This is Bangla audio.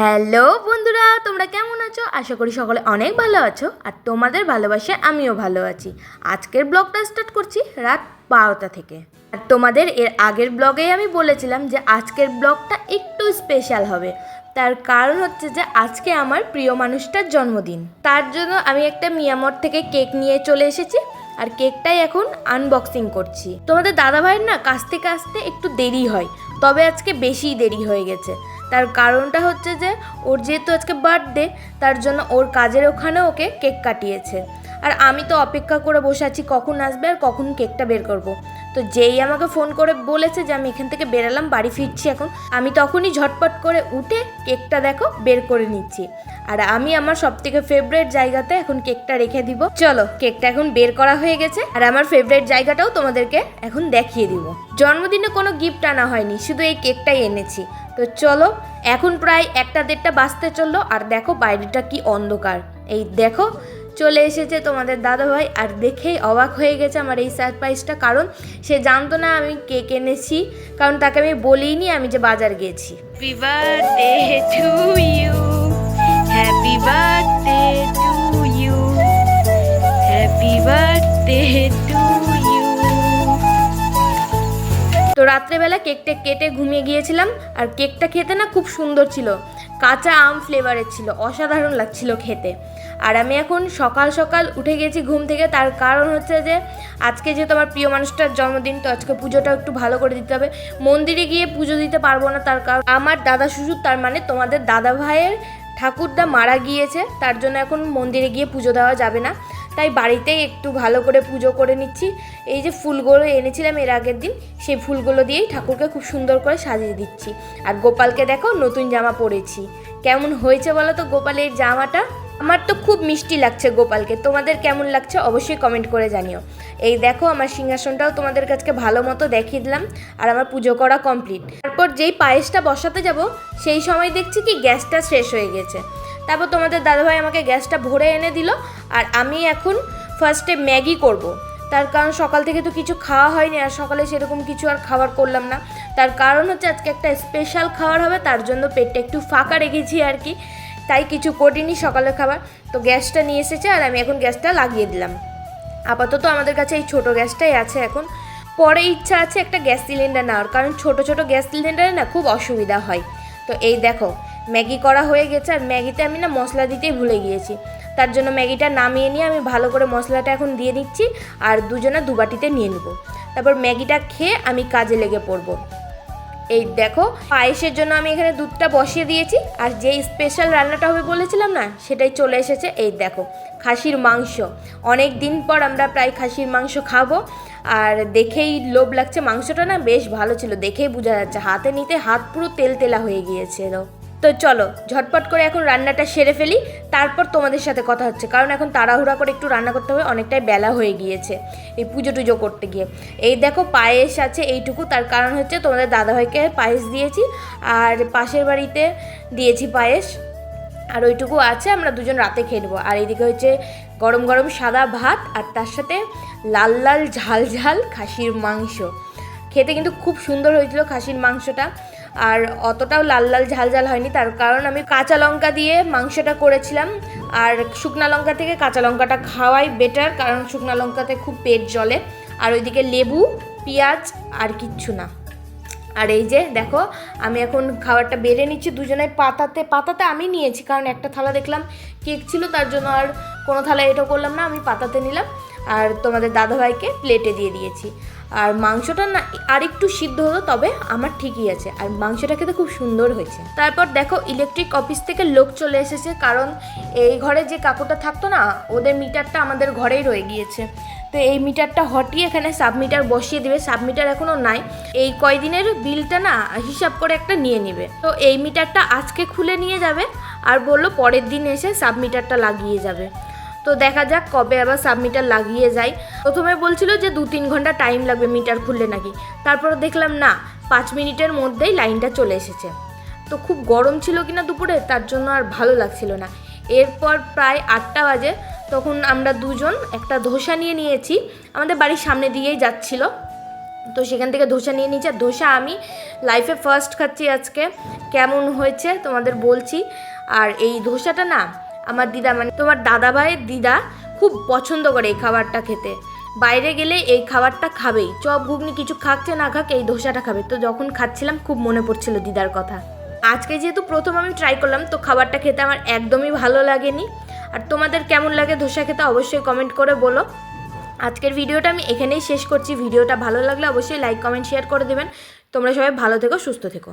হ্যালো বন্ধুরা, তোমরা কেমন আছো? আশা করি সকলে অনেক ভালো আছো আর তোমাদের ভালোবাসে আমিও ভালো আছি। আজকের ব্লগটা স্টার্ট করছি রাত বারোটা থেকে। আর তোমাদের এর আগের ব্লগেই আমি বলেছিলাম যে আজকের ব্লগটা একটু স্পেশাল হবে। তার কারণ হচ্ছে যে আজকে আমার প্রিয় মানুষটার জন্মদিন। তার জন্য আমি একটা মিয়ামর থেকে কেক নিয়ে চলে এসেছি আর কেকটাই এখন আনবক্সিং করছি। তোমাদের দাদা ভাইয়ের না কাছ থেকে আসতে একটু দেরি হয়, তবে আজকে বেশিই দেরি হয়ে গেছে। তার কারণটা হচ্ছে যে, ওর যেহেতু আজকে বার্থডে তার জন্য ওর কাজের ওখানে ওকে কেক কাটিয়েছে আর আমি তো অপেক্ষা করে বসে আছি, কখন আসবে আর কখন কেকটা বের করব। তো যেই আমাকে ফোন করে বলেছে যে, আমি এখান থেকে বেরালাম, বাড়ি ফিরছি এখন, আমি তখনই ঝটপট করে উঠে কেকটা দেখো, বের করে নিচ্ছি আর আমি আমার সব থেকে ফেভারেট জায়গাতে এখন কেকটা রেখে দিব। চলো, কেকটা এখন বের করা হয়ে গেছে। আর আমার ফেভারেট জায়গাটাও তোমাদেরকে এখন দেখিয়ে দিব। জন্মদিনে কোনো গিফট আনা হয়নি, শুধু এই কেকটাই এনেছি। তো চলো, এখন প্রায় একটা দেড়টা বাজতে চলল আর দেখো বাইরেটা কি অন্ধকার। এই দেখো, চলে এসেছে তোমাদের দাদাভাই আর দেখেই অবাক হয়ে গেছে আমার এই সারপ্রাইজটা কারণ সে জানতো না আমি কেক এনেছি, কারণ তাকে আমি বলিনি আমি যে বাজার birthday you happy birthday to you happy birthday to you তো রাত্রেবেলা কেকটা কেটে ঘুমিয়ে গিয়েছিলাম, আর কেকটা খেতে না খুব সুন্দর ছিল। কাঁচা আম ফ্লেভারের ছিল, অসাধারণ লাগছিল খেতে। আর আমি এখন সকাল সকাল উঠে গেছি ঘুম থেকে, তার কারণ হচ্ছে যে, আজকে যেহেতু আমার প্রিয় মানুষটার জন্মদিন, তো আজকে পুজোটা একটু ভালো করে দিতে হবে। মন্দিরে গিয়ে পুজো দিতে পারব না, তার কারণ আমার দাদা শ্বশুর, তার মানে তোমাদের দাদা ভাইয়ের ঠাকুরদা মারা গিয়েছে, তার জন্য এখন মন্দিরে গিয়ে পুজো দেওয়া যাবে না। তাই বাড়িতেই একটু ভালো করে পুজো করে নিচ্ছি। এই যে ফুলগুলো এনেছিলাম এর আগের দিন, সেই ফুলগুলো দিয়েই ঠাকুরকে খুব সুন্দর করে সাজিয়ে দিচ্ছি। আর গোপালকে দেখো নতুন জামা পরেছি। কেমন হয়েছে বলো তো গোপালের জামাটা? আমার তো খুব মিষ্টি লাগছে গোপালকে। তোমাদের কেমন লাগছে অবশ্যই কমেন্ট করে জানিও। এই দেখো আমার সিংহাসনটাও তোমাদের কাছে ভালো মতো দেখিয়ে দিলাম আর আমার পুজো করা কমপ্লিট তারপর যেই পায়েসটা বসাতে যাব, সেই সময় দেখছি কি গ্যাসটা শেষ হয়ে গেছে। তারপর তোমাদের দাদাভাই আমাকে গ্যাসটা ভরে এনে দিল আর আমি এখন ফার্স্টে ম্যাগি করব। তার কারণ সকাল থেকে তো কিছু খাওয়া হয়নি আর সকালে সেরকম কিছু আর খাবার করলাম না। তার কারণ হচ্ছে আজকে একটা স্পেশাল খাবার হবে, তার জন্য পেটটা একটু ফাঁকা রেখেছি আর কি। তাই কিছু করিনি সকালের খাবার। তো গ্যাসটা নিয়ে এসেছে আর আমি এখন গ্যাসটা লাগিয়ে দিলাম। আপাতত আমাদের কাছে এই ছোট গ্যাসটাই আছে এখন। পরে ইচ্ছা আছে একটা গ্যাস সিলিন্ডার নেওয়ার, কারণ ছোট ছোট গ্যাস সিলিন্ডারে না খুব অসুবিধা হয়। তো এই দেখো, ম্যাগি করা হয়ে গেছে আর ম্যাগিতে আমি না মশলা দিতেই ভুলে গিয়েছি। তার জন্য ম্যাগিটা নামিয়ে নিয়ে আমি ভালো করে মশলাটা এখন দিয়ে নিচ্ছি আর দুজনে দুবাটিতে নিয়ে নেব। তারপর ম্যাগিটা খেয়ে আমি কাজে লেগে পড়ব। এই দেখো, পায়েসের জন্য আমি এখানে দুধটা বসিয়ে দিয়েছি, আর যেই স্পেশাল রান্নাটা হবে বলেছিলাম না, সেটাই চলে এসেছে। এই দেখো, খাসির মাংস। অনেক দিন পর আমরা প্রায় খাসির মাংস খাব, আর দেখেই লোভ লাগছে মাংসটা না, বেশ ভালো ছিল। দেখেই বোঝা যাচ্ছে, হাতে নিতে হাত পুরো তেল তেলা হয়ে গিয়েছিল তো চলো, ঝটপট করে এখন রান্নাটা সেরে ফেলি, তারপর তোমাদের সাথে কথা হচ্ছে। কারণ এখন তাড়াহুড়া করে একটু রান্না করতে হবে, অনেকটাই বেলা হয়ে গিয়েছে এই পুজো টুজো করতে গিয়ে। এই দেখো পায়েস আছে এইটুকু, তার কারণ হচ্ছে তোমাদের দাদাভাইকে পায়েস দিয়েছি, আর পাশের বাড়িতে দিয়েছি পায়েস, আর ওইটুকু আছে, আমরা দুজন রাতে খেয়ে নেব। আর এইদিকে হচ্ছে গরম গরম সাদা ভাত, আর তার সাথে লাল লাল ঝাল ঝাল খাসির মাংস। খেতে কিন্তু খুব সুন্দর হয়েছিল খাসির মাংসটা। আর অতটাও লাল লাল ঝাল ঝাল হয়নি, তার কারণ আমি কাঁচা লঙ্কা দিয়ে মাংসটা করেছিলাম। আর শুকনা লঙ্কা থেকে কাঁচা লঙ্কাটা খাওয়াই বেটার কারণ শুকনা লঙ্কাতে খুব পেট জ্বলে। আর ওইদিকে লেবু, পেঁয়াজ আর কিচ্ছু না। আর এই যে দেখো, আমি এখন খাবারটা বেড়ে নিচ্ছি, দুজনে পাতাতে পাতাতে আমি নিয়েছি, কারণ একটা থালা দেখলাম কেক ছিল, তার জন্য আর কোনো থালা এটা করলাম না, আমি পাতাতে নিলাম। আর তোমাদের দাদাভাইকে প্লেটে দিয়ে দিয়েছি। আর মাংসটা না আরেকটু সিদ্ধ হতো তবে আমার ঠিকই আছে। আর মাংসটা খেতে খুব সুন্দর হয়েছে। তারপর দেখো ইলেকট্রিক অফিস থেকে লোক চলে এসেছে, কারণ এই ঘরে যে কাকুটা থাকতো না, ওদের মিটারটা আমাদের ঘরেই রয়ে গিয়েছে। তো এই মিটারটা হটিয়ে এখানে সাবমিটার বসিয়ে দেবে। সাবমিটার এখনও নাই। এই কয়দিনের বিলটা না, হিসাব করে একটা নিয়ে নেবে। তো এই মিটারটা আজকে খুলে নিয়ে যাবে, আর বলল পরের দিন এসে সাবমিটারটা লাগিয়ে যাবে। তো দেখা যাক কবে আবার সাবমিটার লাগিয়ে যায়। প্রথমে বলছিল যে দু তিন ঘণ্টা টাইম লাগবে মিটার খুললে নাকি। তারপর দেখলাম না, পাঁচ মিনিটের মধ্যেই লাইনটা চলে এসেছে। তো খুব গরম ছিল কিনা দুপুরে, তার জন্য আর ভালো লাগছিল না। এরপর প্রায় আটটা বাজে, তখন আমরা দুজন একটা ধোসা নিয়ে নিয়েছি। আমাদের বাড়ির সামনে দিয়েই যাচ্ছিল। তো সেখান থেকে ধোসা নিয়ে নিয়েছি, আর ধোসা আমি লাইফে ফার্স্ট খাচ্ছি আজকে। কেমন হয়েছে তোমাদের বলছি। আর এই ধোসাটা না আমার দিদা মানে তোমার দাদা ভাইয়ের দিদা খুব পছন্দ করে এই খাবারটা খেতে। বাইরে গেলে এই খাবারটা খাবেই। চপ, ঘুগনি কিছু খাচ্ছে না খাক, এই ধোসাটা খাবে। তো যখন খাচ্ছিলাম, খুব মনে পড়ছিল দিদার কথা। আজকে যেহেতু প্রথম আমি ট্রাই করলাম, তো খাবারটা খেতে আমার একদমই ভালো লাগেনি। আর তোমাদের কেমন লাগে ধোসা খেতে অবশ্যই কমেন্ট করে বলো। আজকের ভিডিওটা আমি এখানেই শেষ করছি। ভিডিওটা ভালো লাগলে অবশ্যই লাইক কমেন্ট শেয়ার করে দেবেন। তোমরা সবাই ভালো থেকো, সুস্থ থেকো।